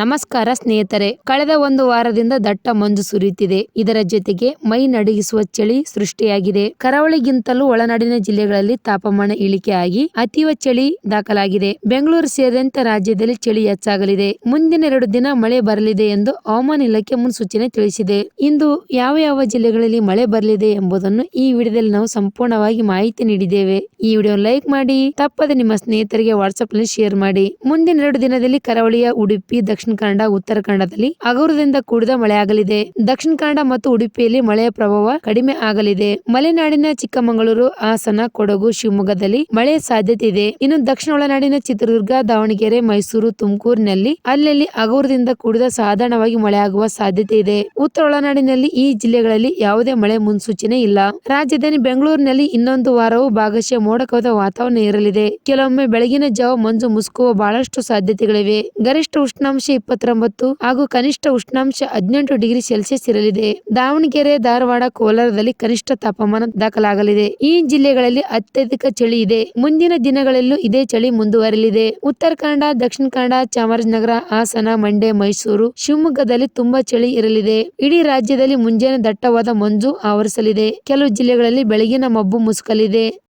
ನಮಸ್ಕಾರ ಸ್ನೇಹಿತರೆ, ಕಳೆದ ಒಂದು ವಾರದಿಂದ ದಟ್ಟ ಮಂಜು ಸುರಿಯುತ್ತಿದೆ. ಇದರ ಜೊತೆಗೆ ಮೈ ನಡಗಿಸುವ ಚಳಿ ಸೃಷ್ಟಿಯಾಗಿದೆ. ಕರಾವಳಿಗಿಂತಲೂ ಒಳನಾಡಿನ ಜಿಲ್ಲೆಗಳಲ್ಲಿ ತಾಪಮಾನ ಇಳಿಕೆಯಾಗಿ ಅತೀವ ಚಳಿ ದಾಖಲಾಗಿದೆ. ಬೆಂಗಳೂರು ಸೇರಿದಂತೆ ರಾಜ್ಯದಲ್ಲಿ ಚಳಿ ಹೆಚ್ಚಾಗಲಿದೆ. ಮುಂದಿನ ಎರಡು ದಿನ ಮಳೆ ಬರಲಿದೆ ಎಂದು ಹವಾಮಾನ ಇಲಾಖೆ ಮುನ್ಸೂಚನೆ ತಿಳಿಸಿದೆ. ಇಂದು ಯಾವ ಯಾವ ಜಿಲ್ಲೆಗಳಲ್ಲಿ ಮಳೆ ಬರಲಿದೆ ಎಂಬುದನ್ನು ಈ ವಿಡಿಯೋದಲ್ಲಿ ನಾವು ಸಂಪೂರ್ಣವಾಗಿ ಮಾಹಿತಿ ನೀಡಿದ್ದೇವೆ. ಈ ವಿಡಿಯೋ ಲೈಕ್ ಮಾಡಿ, ತಪ್ಪದೆ ನಿಮ್ಮ ಸ್ನೇಹಿತರಿಗೆ ವಾಟ್ಸ್ಆಪ್ನಲ್ಲಿ ಶೇರ್ ಮಾಡಿ. ಮುಂದಿನ ಎರಡು ದಿನದಲ್ಲಿ ಕರಾವಳಿಯ ಉಡುಪಿ, ದಕ್ಷಿಣ ಕನ್ನಡ, ಉತ್ತರ ಕನ್ನಡದಲ್ಲಿ ಹಗುರದಿಂದ ಕೂಡಿದ ಮಳೆಯಾಗಲಿದೆ. ದಕ್ಷಿಣ ಕನ್ನಡ ಮತ್ತು ಉಡುಪಿಯಲ್ಲಿ ಮಳೆಯ ಪ್ರಭಾವ ಕಡಿಮೆ ಆಗಲಿದೆ. ಮಲೆನಾಡಿನ ಚಿಕ್ಕಮಗಳೂರು, ಹಾಸನ, ಕೊಡಗು, ಶಿವಮೊಗ್ಗದಲ್ಲಿ ಮಳೆ ಸಾಧ್ಯತೆ ಇದೆ. ಇನ್ನು ದಕ್ಷಿಣ ಒಳನಾಡಿನ ಚಿತ್ರದುರ್ಗ, ದಾವಣಗೆರೆ, ಮೈಸೂರು, ತುಮಕೂರಿನಲ್ಲಿ ಅಲ್ಲಲ್ಲಿ ಹಗುರದಿಂದ ಕೂಡಿದ ಸಾಧಾರಣವಾಗಿ ಮಳೆಯಾಗುವ ಸಾಧ್ಯತೆ ಇದೆ. ಉತ್ತರ ಒಳನಾಡಿನಲ್ಲಿ ಈ ಜಿಲ್ಲೆಗಳಲ್ಲಿ ಯಾವುದೇ ಮಳೆ ಮುನ್ಸೂಚನೆ ಇಲ್ಲ. ರಾಜಧಾನಿ ಬೆಂಗಳೂರಿನಲ್ಲಿ ಇನ್ನೊಂದು ವಾರವೂ ಭಾಗಶಃ ಮೋಡ ಕವಿದ ವಾತಾವರಣ ಇರಲಿದೆ ಕೆಲವೊಮ್ಮೆ ಬೆಳಗಿನ ಜಾವ ಮಂಜು ಮುಸುಕುವ ಬಹಳಷ್ಟು ಸಾಧ್ಯತೆಗಳಿವೆ. ಗರಿಷ್ಠ ಉಷ್ಣಾಂಶ ಇಪ್ಪತ್ತೊಂಬತ್ತು ಹಾಗೂ ಕನಿಷ್ಠ ಉಷ್ಣಾಂಶ ಹದಿನೆಂಟು ಡಿಗ್ರಿ ಸೆಲ್ಸಿಯಸ್ ಇರಲಿದೆ. ದಾವಣಗೆರೆ, ಧಾರವಾಡ, ಕೋಲಾರದಲ್ಲಿ ಕನಿಷ್ಠ ತಾಪಮಾನ ದಾಖಲಾಗಲಿದೆ. ಈ ಜಿಲ್ಲೆಗಳಲ್ಲಿ ಅತ್ಯಧಿಕ ಚಳಿ ಇದೆ. ಮುಂದಿನ ದಿನಗಳಲ್ಲೂ ಇದೇ ಚಳಿ ಮುಂದುವರಲಿದೆ. ಉತ್ತರ ಕನ್ನಡ, ದಕ್ಷಿಣ ಕನ್ನಡ, ಚಾಮರಾಜನಗರ, ಹಾಸನ, ಮಂಡ್ಯ, ಮೈಸೂರು, ಶಿವಮೊಗ್ಗದಲ್ಲಿ ತುಂಬಾ ಚಳಿ ಇರಲಿದೆ. ಇಡೀ ರಾಜ್ಯದಲ್ಲಿ ಮುಂಜಾನೆ ದಟ್ಟವಾದ ಮಂಜು ಆವರಿಸಲಿದೆ. ಕೆಲವು ಜಿಲ್ಲೆಗಳಲ್ಲಿ ಬೆಳಗಿನ ಮಬ್ಬು ಮುಸುಕಲಿದೆ.